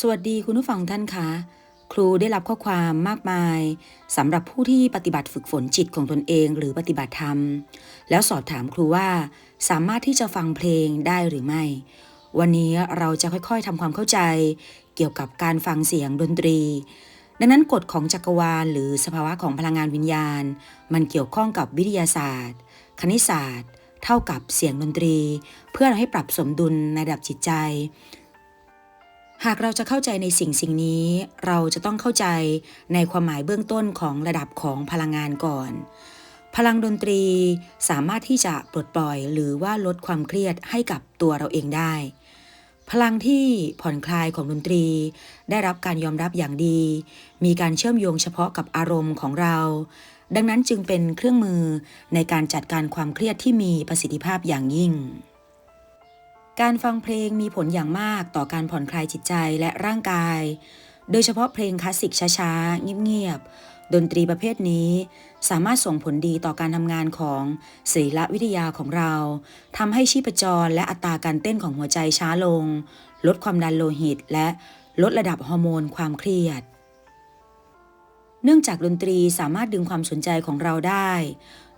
สวัสดีคุณผู้ฟังท่านคะครูได้รับข้อความมากมายสำหรับผู้ที่ปฏิบัติฝึกฝนจิตของตนเองหรือปฏิบัติธรรม แล้วสอบถามครูว่า สามารถที่จะฟังเพลงได้หรือไม่ วันนี้เราจะค่อยๆทำความเข้าใจ เกี่ยวกับการฟังเสียงดนตรี ดังนั้นกฎของจักรวาล หรือสภาวะของพลังงานวิญญาณ มันเกี่ยวข้องกับวิทยาศาสตร์ คณิตศาสตร์ เท่ากับเสียงดนตรี เพื่อให้ปรับสมดุลในระดับจิตใจ หากเราจะเข้าใจในสิ่งสิ่งนี้ เราจะต้องเข้าใจในความหมายเบื้องต้นของระดับของพลังงานก่อน พลังดนตรีสามารถที่จะปลดปล่อยหรือว่าลดความเครียดให้กับตัวเราเองได้ พลังที่ผ่อนคลายของดนตรี ได้รับการยอมรับอย่างดี มีการเชื่อมโยงเฉพาะกับอารมณ์ของเรา ดังนั้นจึงเป็นเครื่องมือในการจัดการความเครียดที่มีประสิทธิภาพอย่างยิ่ง การฟังเพลงมีผลอย่างมากต่อการผ่อนคลายจิตใจและร่างกาย โดยเฉพาะเพลงคลาสสิกช้าๆ เงียบๆ ดนตรีประเภทนี้ สามารถส่งผลดีต่อการทำงานของศิลวิทยาของเราทำให้ชีพจรและอัตราการเต้นของหัวใจช้าลง ลดความดันโลหิต และลดระดับฮอร์โมนความเครียด เนื่องจากดนตรีสามารถดึงความสนใจของเราได้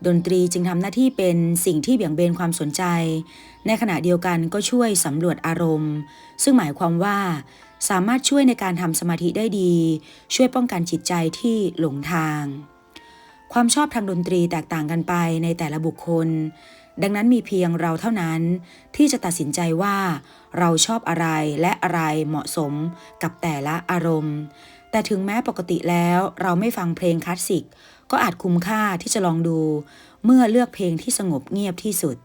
ดนตรีจึงทำหน้าที่เป็นสิ่งที่เบี่ยงเบนความสนใจ ในขณะเดียวกันก็ช่วยสำรวจอารมณ์ ซึ่งหมายความว่าสามารถช่วยในการทำสมาธิได้ดี ช่วยป้องกันจิตใจที่หลงทาง ความชอบทางดนตรีแตกต่างกันไปในแต่ละบุคคล ดังนั้นมีเพียงเราเท่านั้นที่จะตัดสินใจว่า เราชอบอะไรและอะไรเหมาะสมกับแต่ละอารมณ์ แต่ถึงแม้ปกติแล้วเราไม่ฟังเพลงคลาสสิก ก็อาจคุ้มค่าที่จะลองดู เมื่อเลือกเพลงที่สงบเงียบที่สุด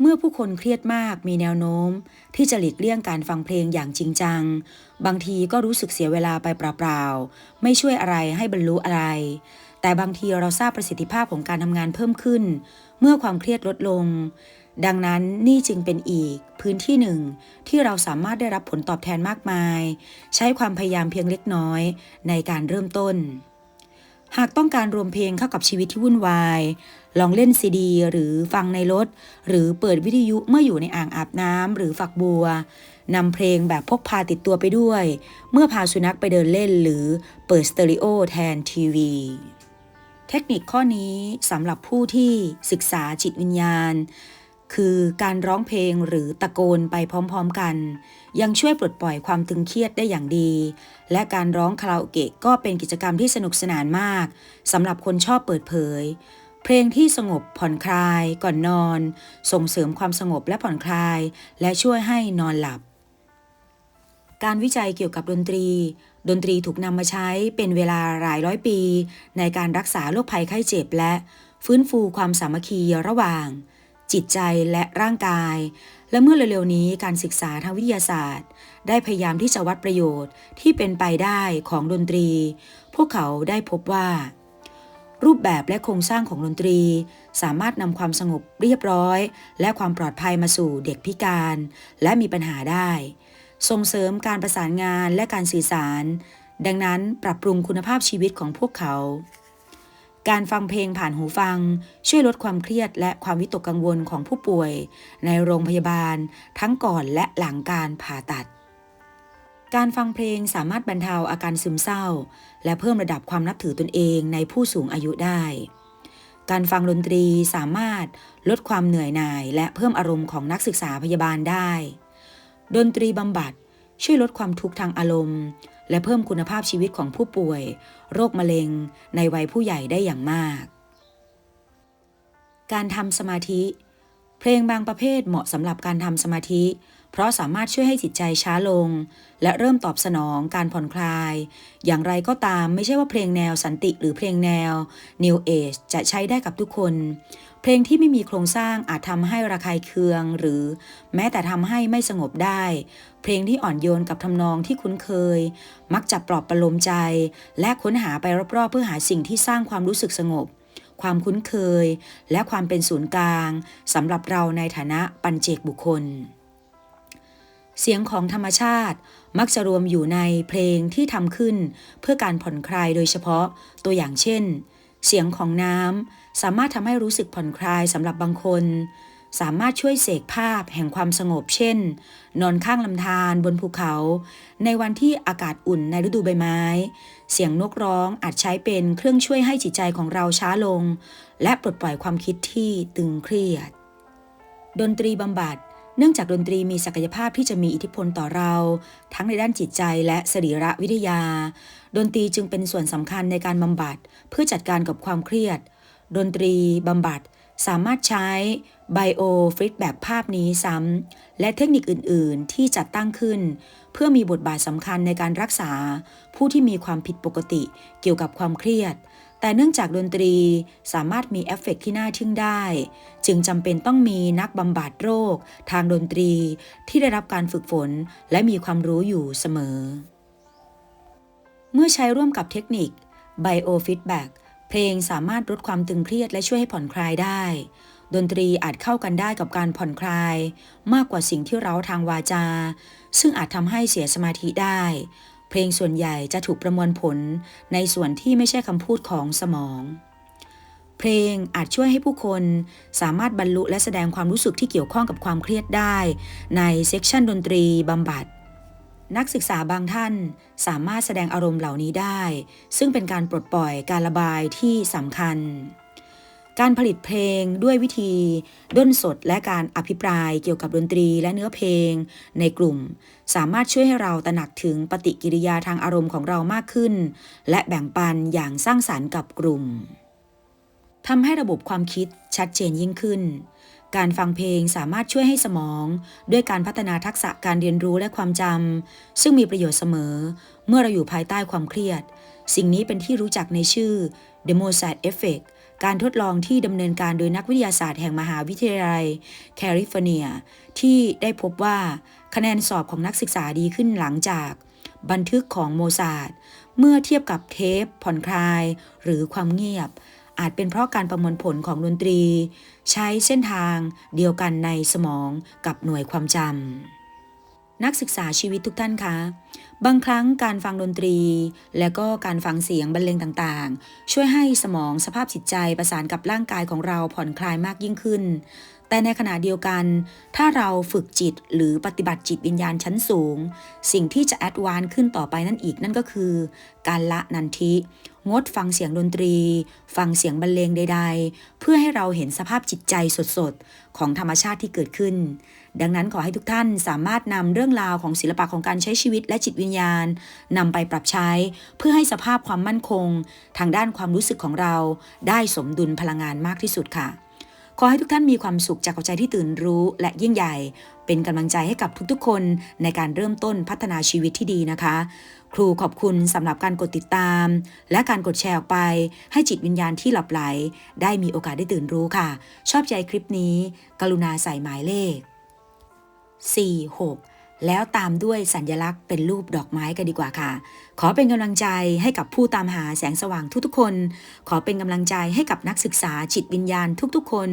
เมื่อผู้คนเครียดมากมีแนวโน้ม ที่จะหลีกเลี่ยงการฟังเพลงอย่างจริงจัง บางทีก็รู้สึกเสียเวลาไปเปล่าๆ ไม่ช่วยอะไรให้บรรลุอะไร แต่บางทีเราทราบประสิทธิภาพของการทำงานเพิ่มขึ้น เมื่อความเครียดลดลงดังนั้นนี่จึงเป็นอีกพื้นที่หนึ่ง ที่เราสามารถได้รับผลตอบแทนมากมาย ใช้ความพยายามเพียงเล็กน้อยในการเริ่มต้น หากต้องการรวมเพลงเข้ากับชีวิตที่วุ่นวาย ลองเล่นซีดี หรือฟังในรถ หรือเปิดวิทยุเมื่ออยู่ในอ่างอาบน้ำหรือฝักบัวนำเพลงแบบพกพาติดตัวไปด้วย เมื่อพาสุนัขไปเดินเล่นหรือเปิดสเตอริโอแทนทีวี เทคนิคข้อนี้สำหรับผู้ที่ศึกษาจิตวิญญาณ คือการร้องเพลงหรือตะโกนไปพร้อมๆกัน ยังช่วยปลดปล่อยความตึงเครียดได้อย่างดี และการร้องคาราโอเกะก็เป็นกิจกรรมที่สนุกสนานมากสำหรับคนชอบเปิดเผย เพลงที่สงบผ่อนคลายก่อนนอน ส่งเสริมความสงบและผ่อนคลาย และช่วยให้นอนหลับ การวิจัยเกี่ยวกับดนตรี ดนตรีถูกนำมาใช้เป็นเวลาหลายร้อยปี ในการรักษาโรคภัยไข้เจ็บและฟื้นฟูความสามัคคีระหว่าง จิตใจและร่างกายและเมื่อเร็วๆนี้การศึกษาทางวิทยาศาสตร์ ได้พยายามที่จะวัดประโยชน์ที่เป็นไปได้ของดนตรี พวกเขาได้พบว่า รูปแบบและโครงสร้างของดนตรี สามารถนำความสงบเรียบร้อย และความปลอดภัยมาสู่เด็กพิการ และมีปัญหาได้ ส่งเสริมการประสานงานและการสื่อสาร ดังนั้นปรับปรุงคุณภาพชีวิตของพวกเขา การฟังเพลงผ่านหูฟัง ช่วยลดความเครียดและความวิตกกังวลของผู้ป่วย ในโรงพยาบาล ทั้งก่อนและหลังการผ่าตัด การฟังเพลงสามารถบรรเทาอาการซึมเศร้า และเพิ่มระดับความนับถือตนเองในผู้สูงอายุได้ การฟังดนตรีสามารถลดความเหนื่อยหน่าย และเพิ่มอารมณ์ของนักศึกษาพยาบาลได้ ดนตรีบำบัดช่วยลดความทุกข์ทางอารมณ์ และเพิ่มคุณภาพชีวิตของผู้ป่วย โรคมะเร็ง ในวัยผู้ใหญ่ได้อย่างมาก การทำสมาธิ เพลงบางประเภทเหมาะสำหรับการทำสมาธิ เพราะสามารถช่วยให้จิตใจช้าลง และเริ่มตอบสนองการผ่อนคลาย อย่างไรก็ตามไม่ใช่ว่าเพลงแนวสันติหรือเพลงแนว New Age จะใช้ได้กับทุกคน เพลงที่ไม่มีโครงสร้างอาจทำให้ระคายเคือง หรือแม้แต่ทำให้ไม่สงบได้ เพลงที่อ่อนโยนกับทำนองที่คุ้นเคย มักจะปลอบประโลมใจ และค้นหาไปรอบๆ เพื่อหาสิ่งที่สร้างความรู้สึกสงบ ความคุ้นเคย และความเป็นศูนย์กลางสำหรับเราในฐานะปัญเจกบุคคล เสียงของธรรมชาติมักจะรวมอยู่ในเพลงที่ทำขึ้น เพื่อการผ่อนคลายโดยเฉพาะตัวอย่างเช่น เสียงของน้ำสามารถทำให้รู้สึกผ่อนคลายสำหรับบางคน สามารถช่วยเสกภาพแห่งความสงบเช่น นอนข้างลำธารบนภูเขา ในวันที่อากาศอุ่นในฤดูใบไม้ เสียงนกร้องอาจใช้เป็นเครื่องช่วยให้จิตใจของเราช้าลง และปลดปล่อยความคิดที่ตึงเครียด ดนตรีบำบัด เนื่องจากดนตรีมีศักยภาพที่จะมีอิทธิพลต่อเรา ทั้งในด้านจิตใจและสรีระวิทยา ดนตรีจึงเป็นส่วนสำคัญในการบำบัดเพื่อจัดการกับความเครียด ดนตรีบำบัดสามารถใช้ไบโอฟีดแบ็ภาพนี้ซ้ำ และเทคนิคอื่น ๆ ที่จัดตั้งขึ้น เพื่อมีบทบาทสำคัญในการรักษา ผู้ที่มีความผิดปกติเกี่ยวกับความเครียด แต่เนื่องจากดนตรีสามารถมีเอฟเฟกต์ที่น่าทึ่งได้ จึงจำเป็นต้องมีนักบำบัดโรค ทางดนตรีที่ได้รับการฝึกฝนและมีความรู้อยู่เสมอ เมื่อใช้ร่วมกับเทคนิค Biofeedback เพลงสามารถลดความตึงเครียดและช่วยให้ผ่อนคลายได้ ดนตรีอาจเข้ากันได้กับการผ่อนคลาย มากกว่าสิ่งที่เราทางวาจา ซึ่งอาจทำให้เสียสมาธิได้ เพลงส่วนใหญ่จะถูกประมวลผลในส่วนที่ไม่ใช่คำพูดของสมอง เพลงอาจช่วยให้ผู้คนสามารถบรรลุและแสดงความรู้สึกที่เกี่ยวข้องกับความเครียดได้ในเซกชันดนตรีบำบัด นักศึกษาบางท่านสามารถแสดงอารมณ์เหล่านี้ได้ ซึ่งเป็นการปลดปล่อยการระบายที่สำคัญ การผลิตเพลงด้วยวิธีด้นสดและการอภิปรายเกี่ยวกับดนตรีและเนื้อเพลงในกลุ่ม สามารถช่วยให้เราตระหนักถึงปฏิกิริยาทางอารมณ์ของเรามากขึ้น และแบ่งปันอย่างสร้างสารรค์กับกลุ่มทำให้ระบบความคิดชัดเจนยิ่งขึ้น การฟังเพลงสามารถช่วยให้สมอง ด้วยการพัฒนาทักษะการเรียนรู้และความจำซึ่งมีประโยชน์เสมอ เมื่อเราอยู่ภายใต้ความเครียด สิ่งนี้เป็นที่รู้จักในชื่อ The Mozart Effect การทดลองที่ดำเนินการโดยนักวิทยาศาสตร์แห่งมหาวิทยาลัยแคลิฟอร์เนีย ที่ได้พบว่าคะแนนสอบของนักศึกษาดีขึ้นหลังจากบันทึกของโมซาร์ทเมื่อเทียบกับเทป ผ่อนคลาย หรือความเงียบ อาจเป็นเพราะการประมวลผลของดนตรี ใช้เส้นทางเดียวกันในสมองกับหน่วยความจำ นักศึกษาชีวิตทุกท่านคะบางครั้งการฟังดนตรี และก็การฟังเสียงบรรเลงต่างๆ ช่วยให้สมองสภาพจิตใจประสานกับร่างกายของเราผ่อนคลายมากยิ่งขึ้น แต่ในขณะเดียวกัน ถ้าเราฝึกจิตหรือปฏิบัติจิตวิญญาณชั้นสูง สิ่งที่จะแอดวานขึ้นต่อไปนั่นอีกนั่นก็คือ การละนันทิ งดฟังเสียงดนตรี ฟังเสียงบรรเลงใด ๆ เพื่อให้เราเห็นสภาพจิตใจสดๆ ของธรรมชาติที่เกิดขึ้น ดังนั้นขอให้ทุกท่านสามารถนำเรื่องราวของศิลปะของการใช้ชีวิตและจิตวิญญาณนำไปปรับใช้ เพื่อให้สภาพความมั่นคง ทางด้านความรู้สึกของเราได้สมดุลพลังงานมากที่สุดค่ะ ขอให้ทุกท่านมีความสุขจากหัวใจที่ตื่นรู้และยิ่งใหญ่ เป็นกำลังใจให้กับทุกๆ คนในการเริ่มต้นพัฒนาชีวิตที่ดีนะคะ ครูขอบคุณสำหรับการกดติดตาม และการกดแชร์ออกไป ให้จิตวิญญาณที่หลับไหล ได้มีโอกาสได้ตื่นรู้ค่ะ ชอบใจคลิปนี้ กรุณาใส่หมายเลข 4 6 แล้วตามด้วยสัญลักษณ์เป็นรูปดอกไม้กันดีกว่าค่ะ ขอเป็นกำลังใจให้กับผู้ตามหาแสงสว่างทุกๆคน ขอเป็นกำลังใจให้กับนักศึกษาจิตวิญญาณทุกๆ คน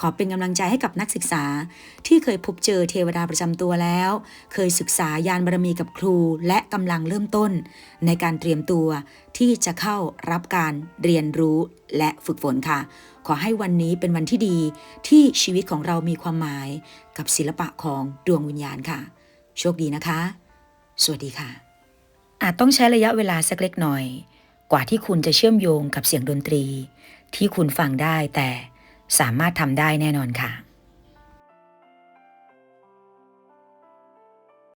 ขอเป็นกำลังใจให้กับนักศึกษา ที่เคยพบเจอเทวดาประจำตัวแล้ว เคยศึกษายานบารมีกับครู และกำลังเริ่มต้น ในการเตรียมตัวที่จะเข้ารับการเรียนรู้และฝึกฝนค่ะ ขอให้วันนี้เป็นวันที่ดีที่ชีวิตของเรามีความหมายกับศิลปะของดวงวิญญาณค่ะ โชคดีนะคะ สวัสดีค่ะ อาจต้องใช้ระยะเวลาสักเล็กหน่อย กว่าที่คุณจะเชื่อมโยงกับเสียงดนตรี ที่คุณฟังได้แต่สามารถทำได้แน่นอนค่ะ